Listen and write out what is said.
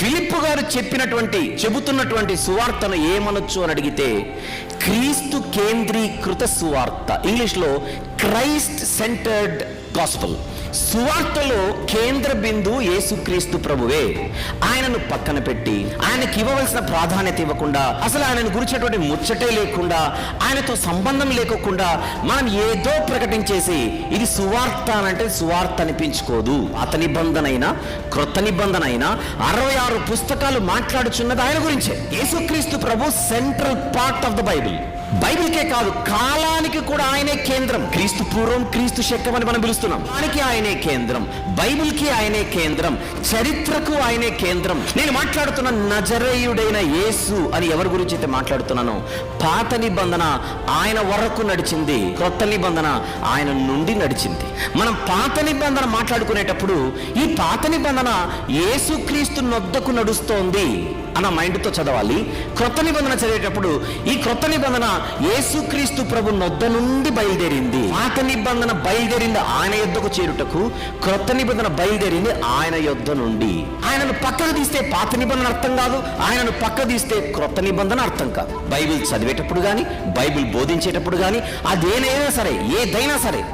Philip గారు చెప్పినటువంటి చెబుతున్నటువంటి సువార్తను ఏమనొచ్చు అని అడిగితే క్రీస్తు కేంద్రీకృత సువార్త. ఇంగ్లీష్లో క్రైస్ట్ సెంటర్డ్ గాస్పల్ సువార్తలో కేంద్ర బిందు యేసుక్రీస్తు ప్రభువే. ఆయనను పక్కన పెట్టి ఆయనకి ఇవ్వవలసిన ప్రాధాన్యత ఇవ్వకుండా అసలు ఆయనను గురించినటువంటి ముచ్చటే లేకుండా ఆయనతో సంబంధం లేకోకుండా మనం ఏదో ప్రకటించేసి ఇది సువార్త అంటే సువార్త అనిపించుకోదు. అత నిబంధన అయినా క్రొత్త నిబంధన అయినా అరవై ఆరు పుస్తకాలు మాట్లాడుచున్నది ఆయన గురించే. యేసుక్రీస్తు ప్రభు central part of the Bible బైబిల్కే కాదు కాలానికి కూడా ఆయనే కేంద్రం. క్రీస్తు పూర్వం క్రీస్తు శకం అని మనం పిలుస్తున్నాం. దానికి ఆయనే కేంద్రం. బైబిల్కి ఆయనే కేంద్రం. చరిత్రకు ఆయనే కేంద్రం. నేను మాట్లాడుతున్న నజరేయుడైన యేసు అని ఎవరి గురించి అయితే మాట్లాడుతున్నాను పాత నిబంధన ఆయన వరకు నడిచింది క్రొత్త నిబంధన ఆయన నుండి నడిచింది. మనం పాత నిబంధన మాట్లాడుకునేటప్పుడు ఈ పాత నిబంధన యేసుక్రీస్తు నొద్దకు నడుస్తోంది అన్న మైండ్తో చదవాలి. క్రొత్త నిబంధన చదివేటప్పుడు ఈ క్రొత్త నిబంధన యేసుక్రీస్తు ప్రభు నొద్ద నుండి బయలుదేరింది. పాత నిబంధన బయలుదేరింది ఆయన యుద్ధకు చేరుటకు క్రొత్త నిబంధన బయలుదేరింది ఆయన యుద్ధ నుండి. ఆయనను పక్కకు తీస్తే పాత నిబంధన అర్థం కాదు ఆయనను పక్క తీస్తే క్రొత్త నిబంధన అర్థం కాదు. బైబిల్ చదివేటప్పుడు కానీ బైబిల్ బోధించేటప్పుడు కానీ అదేనైనా సరే ఏదైనా సరే